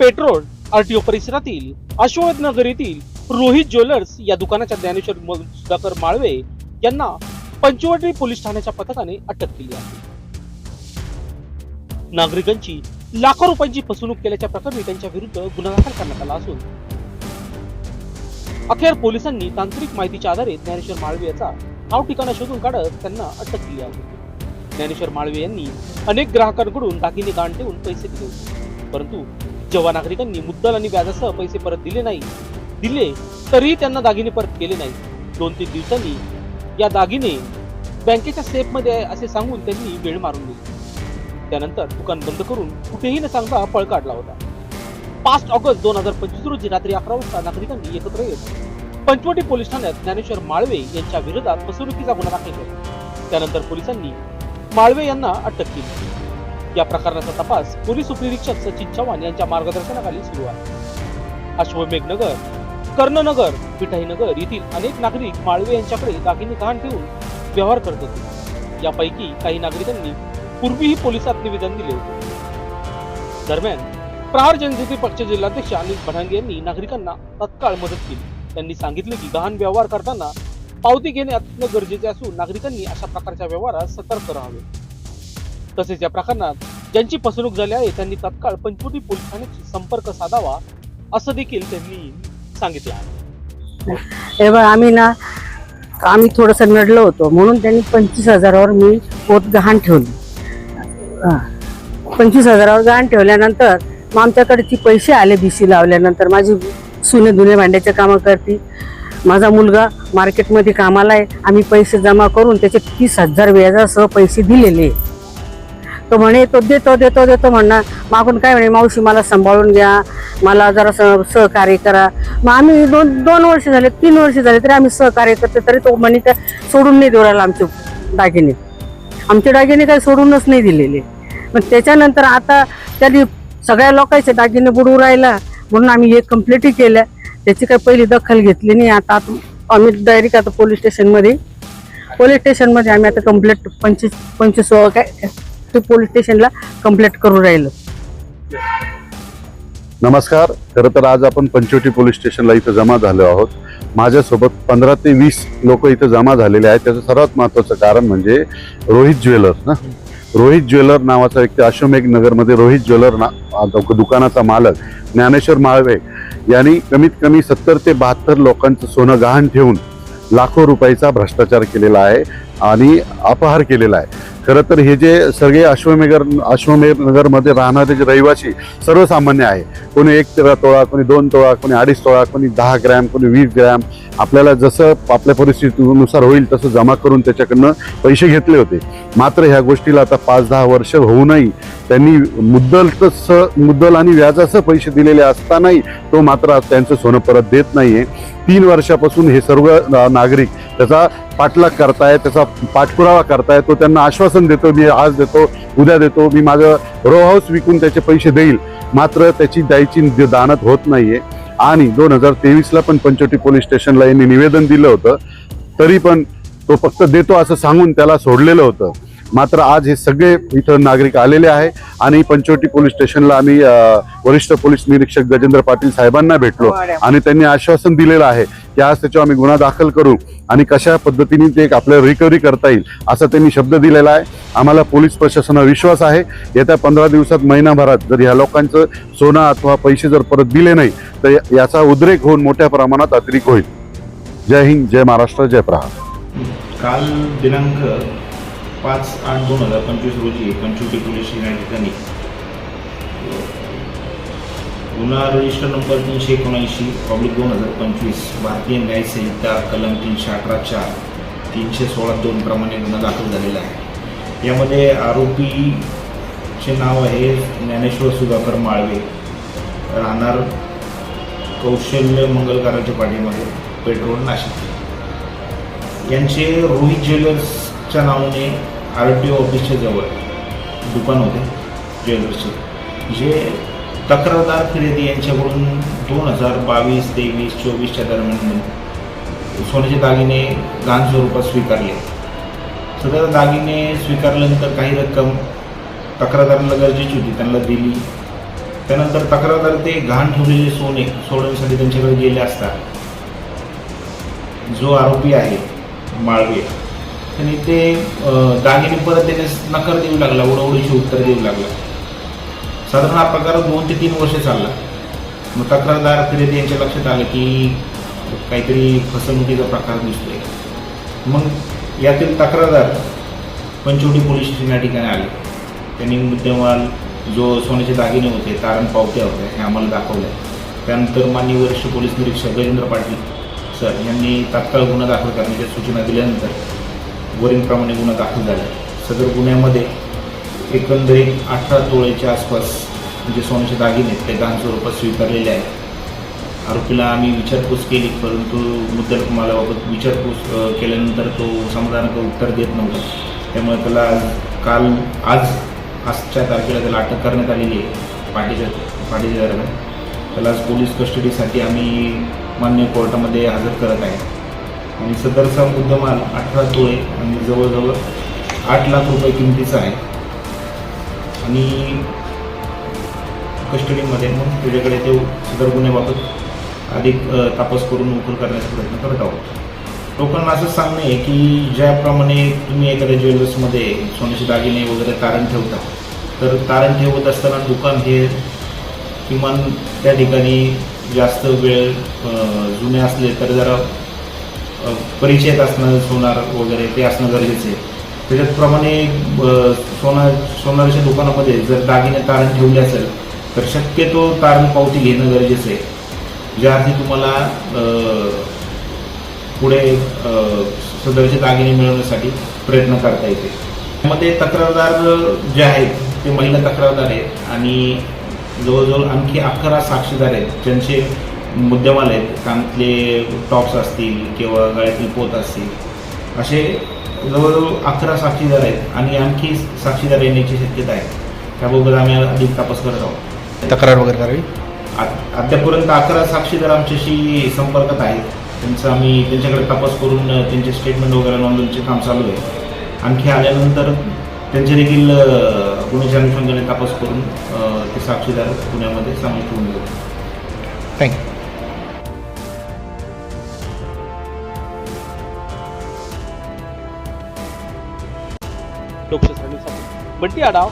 Petrol RTO परिसरातील अश्वथ नगर येथील Rohit jewellers या दुकानाच्या ज्ञानेश्वर सुधाकर माळवे यांना पंचवटी पोलीस ठाण्याच्या पथकाने अटक केली आहे. नागरिकांची लाखो रुपयांची फसवणूक केल्याच्या प्रकरणी त्यांच्या विरुद्ध गुन्हा दाखल करण्यात आला असून अखेर पोलिसांनी तांत्रिक माहितीच्या आधारे ज्ञानेश्वर माळवे याचा नाव ठिकाणा शोधून काढत त्यांना अटक केली आहे. ज्ञानेश्वर माळवे यांनी अनेक ग्राहकांकडून दागिने गहाण ठेवून पैसे दिले होते. परंतु जेव्हा नागरिकांनी मुद्दल आणि व्याजासह पैसे परत दिले नाही दिले तरीही त्यांना दागिने परत केले नाही दोन तीन दिवसांनी या दागिने बँकेच्या सेफमध्ये आहे असे सांगून त्यांनी वेळ मारून दिली. त्यानंतर दुकान बंद करून कुठेही न सांगता पळ काढला होता. पाच ऑगस्ट दोन हजार पंचवीस रोजी रात्री अकरा वाजता नागरिकांनी एकत्र येत पंचवटी पोलीस ठाण्यात ज्ञानेश्वर माळवे यांच्या विरोधात फसवणुकीचा गुन्हा दाखल केला. त्यानंतर पोलिसांनी माळवे यांना अटक केली. या प्रकरणाचा तपास पोलीस उपनिरीक्षक सचिन चव्हाण यांच्या मार्गदर्शनाखाली सुरू आहे. अश्वमेघ नगर कर्णनगर पिठाईनगर येथील अनेक नागरिक माळवे यांच्याकडे दागिने गहाण ठेवून व्यवहार करत होते. यापैकी काही नागरिकांनी पूर्वीही पोलिसात निवेदन दिले होते. दरम्यान प्रहार जनशक्ती पक्ष जिल्हाध्यक्ष अनिल भडांगे यांनी नागरिकांना तत्काळ मदत केली. त्यांनी सांगितले की गहाण व्यवहार करताना पावती घेणे अत्यंत गरजेचे असून नागरिकांनी अशा प्रकारच्या व्यवहारात सतर्क राहावे. तसेच या प्रकरणात ज्यांची फसवणूक झाली आहे त्यांनी तत्काळ पंचवटी पोलीस ठाण्याशी संपर्क साधावा असं देखील त्यांनी सांगितलं आहे. हे बघ आम्ही ना आम्ही थोडंसं नडलो होतो म्हणून त्यांनी पंचवीस हजारावर मी पोत गहाण ठेवली. पंचवीस हजारावर गहाण ठेवल्यानंतर मग आमच्याकडे ती पैसे आले बीसी लावल्यानंतर माझी सुने धुने भांड्याचे कामं करते. माझा मुलगा मार्केटमध्ये कामाला आहे आम्ही पैसे जमा करून त्याचे तीस हजार व्याजासह पैसे दिलेले. आहे. तो म्हणे तो देतो देतो देतो म्हणणार मागून काय म्हणे मावशी मला सांभाळून घ्या. मला जरा स- सहकार्य करा. मग आम्ही दोन दोन वर्ष झाले तीन वर्ष झाले तरी आम्ही सहकार्य करतो तरी तो म्हणे काय सोडून नाही देऊ राहिला आमचे दागिने. आमचे दागिने काही सोडूनच नाही दिलेले. मग त्याच्यानंतर आता त्यांनी सगळ्या लोकांचे दागिने बुडू राहिला. म्हणून आम्ही एक कंप्लेंटही केल्या त्याची काही पहिली दखल घेतली नाही. आता आम्ही डायरेक्ट आता पोलीस स्टेशनमध्ये पोलीस स्टेशनमध्ये आम्ही आता कंप्लेंट पंचवीस पंचवीस काय ते पोलीस स्टेशनला कंप्लेंट करू राहिलो. नमस्कार. खरं तर आज आपण पंचवटी पोलीस स्टेशनला इथं जमा झालो आहोत. माझ्यासोबत पंधरा ते वीस लोक इथं जमा झालेले आहेत. त्याचं सर्वात महत्त्वाचं कारण म्हणजे रोहित ज्वेलर ना. रोहित ज्वेलर नावाचा व्यक्ती अश्वमेघ नगरमध्ये रोहित ज्वेलर ना दुकानाचा मालक ज्ञानेश्वर माळवे यांनी कमीत कमी सत्तर ते बहात्तर लोकांचं सोनं गहाण ठेवून लाखो रुपयाचा भ्रष्टाचार केलेला आहे आणि अपहार केलेला आहे. खरं तर हे जे सगळे अश्वमेघर अश्वमेघ नगरमध्ये राहणारे जे रहिवासी सर्वसामान्य आहे. कोणी एक तेरा तोळा कोणी दोन तोळा कोणी अडीच तोळा कोणी दहा ग्रॅम कोणी वीस ग्रॅम आपल्याला जसं आपल्या परिस्थितीनुसार होईल तसं जमा करून त्याच्याकडनं पैसे घेतले होते. मात्र ह्या गोष्टीला आता पाच दहा वर्ष होऊनही त्यांनी मुद्दल तसं मुद्दल आणि व्याजासह पैसे दिलेले असतानाही तो मात्र त्यांचं सोनं परत देत नाही आहे तीन वर्षापासून हे सर्व नागरिक त्याचा पाठलाग करतायत त्याचा पाठपुरावा करतायत तो त्यांना आश्वासन देतो मी आज देतो उद्या देतो मी माझं रो हाऊस विकून त्याचे पैसे देईल. मात्र त्याची द्यायची दानत होत नाहीये. आणि दोन हजार तेवीसला पण पंचवटी पोलीस स्टेशनला यांनी निवेदन दिलं होतं. तरी पण तो फक्त देतो असं सांगून त्याला सोडलेलं होतं. मात्र आज हे सगळे इथं नागरिक आलेले आहे आणि पंचवटी पोलीस स्टेशनला आम्ही वरिष्ठ पोलीस निरीक्षक गजेंद्र पाटील साहेबांना भेटलो आणि त्यांनी आश्वासन दिलेलं आहे. त्या त्याच्यावर आम्ही गुन्हा दाखल करू आणि कशा पद्धतीने ते एक आपल्याला रिकव्हरी करता येईल असा त्यांनी शब्द दिलेला आहे. आम्हाला पोलीस प्रशासनावर विश्वास आहे. येत्या पंधरा दिवसात महिनाभरात जर ह्या लोकांचं सोनं अथवा पैसे जर परत दिले नाही तर याचा उद्रेक होऊन मोठ्या प्रमाणात अतिरिक्त होईल. जय हिंद जय महाराष्ट्र जय प्रहार. काल दिनांक पाच आठ दोन हजार पंचवीस रोजी पंचवटी पोलीस या ठिकाणी गुन्हा रजिस्टर नंबर तीनशे एकोणऐंशी पब्लिक दोन हजार पंचवीस भारतीय न्याय संहिता कलम तीनशे अठरा चार तीनशे सोळा दोन प्रमाणे गुन्हा दाखल झालेला आहे. यामध्ये आरोपीचे नाव आहे ज्ञानेश्वर सुधाकर माळवे. राहणार कौशल्य मंगलकाराच्या पाठीमध्ये पेट्रोल नाशिक. यांचे रोहित ज्वेलर्सच्या नावाने आर टी ओ ऑफिसच्या जवळ दुकान होते ज्वेलर्सचे. जे तक्रारदार खरेदी यांच्याकडून दोन हजार बावीस तेवीस चोवीसच्या दरम्यान सोन्याचे दागिने गहाण स्वरूपात स्वीकारले. सदर दागिने स्वीकारल्यानंतर काही रक्कम तक्रारदाराला गरजेची होती त्यांना दिली. त्यानंतर तक्रारदार ते घाण ठेवलेले सोने सोडवण्यासाठी त्यांच्याकडे गेले असतात जो आरोपी आहे माळवे त्यांनी ते दागिने परत देण्यास नकार देऊ लागला उडवडीची उत्तर देऊ लागला. साधारण हा प्रकार दोन ते तीन वर्ष चालला. मग तक्रारदार फिर्यादी यांच्या लक्षात आलं की काहीतरी फसवणुकीचा प्रकार दिसतोय. मग यातील तक्रारदार पंचवटी पोलीस स्टेशन या ठिकाणी आले. त्यांनी मुद्देमाल जो सोन्याचे दागिने होते तारण पावत्या होत्या हे आम्हाला दाखवल्या त्यानंतर मान्य वरिष्ठ पोलीस निरीक्षक गजेंद्र पाटील सर यांनी तात्काळ गुन्हा दाखल करण्याच्या सूचना दिल्यानंतर वरीलप्रमाणे गुन्हा दाखल झाला. सदर गुन्ह्यामध्ये एकंदरीत अठरा तोळेच्या आसपास जे सोन्याचे दागिने आहेत ते गहाण स्वरूपात स्वीकारलेले आहेत. आरोपीला आम्ही विचारपूस केली परंतु मुद्दल कुमाराबाबत विचारपूस केल्यानंतर तो समाधानक उत्तर देत नव्हता. त्यामुळे त्याला काल आज आजच्या तारखेला त्याला अटक करण्यात आलेली आहे पाठीच्या पाठीच्या दरम्यान त्याला आज पोलीस कस्टडीसाठी आम्ही मान्य कोर्टामध्ये हजर करत आहे. आणि सदरचा मुद्दामाल अठरा तोळे आणि जवळजवळ आठ लाख रुपये किमतीचा आहे. आणि कस्टडीमध्ये मग तुझ्याकडे ते सदर गुन्ह्याबाबत अधिक तपास करून उकल करण्याचा प्रयत्न करत आहोत. लोकांना असंच सांगणं आहे की ज्याप्रमाणे तुम्ही एखाद्या ज्वेलर्समध्ये सोन्याचे दागिने वगैरे तारण ठेवता तर तारण ठेवत असताना दुकान हे किमान त्या ठिकाणी जास्त वेळ जुने असले तर जरा परिचयात असणं सोनार वगैरे ते असणं गरजेचं आहे. त्याच्याचप्रमाणे सोना सोनाराच्या दुकानामध्ये जर दागिने तारण ठेवले असेल तर शक्यतो तारण पावती घेणं गरजेचं आहे. ज्याआधी तुम्हाला पुढे सदरचे दागिने मिळवण्यासाठी प्रयत्न करता येते. त्यामध्ये तक्रारदार जे आहेत ते महिला तक्रारदार आहेत आणि जवळजवळ आणखी अकरा साक्षीदार आहेत. ज्यांचे मुद्देमाल आहेत कानातले टॉप्स असतील किंवा गळ्यातील पोत असतील. असे जवळजवळ अकरा साक्षीदार आहेत आणि आणखी साक्षीदार येण्याची शक्यता आहे. त्याबाबत आम्ही अधिक तपास करत आहोत. तक्रार वगैरे करावी? अद्यापर्यंत अकरा साक्षीदार आमच्याशी संपर्कात आहेत. त्यांचं आम्ही त्यांच्याकडे तपास करून त्यांचे स्टेटमेंट वगैरे नोंदवण्याचे काम चालू आहे. आणखी आल्यानंतर त्यांचे देखील गुन्ह्याच्या अनुषंगाने तपास करून ते साक्षीदार पुण्यामध्ये सामील करून घेऊ थँक्यू लोकशाही बंटी आडाव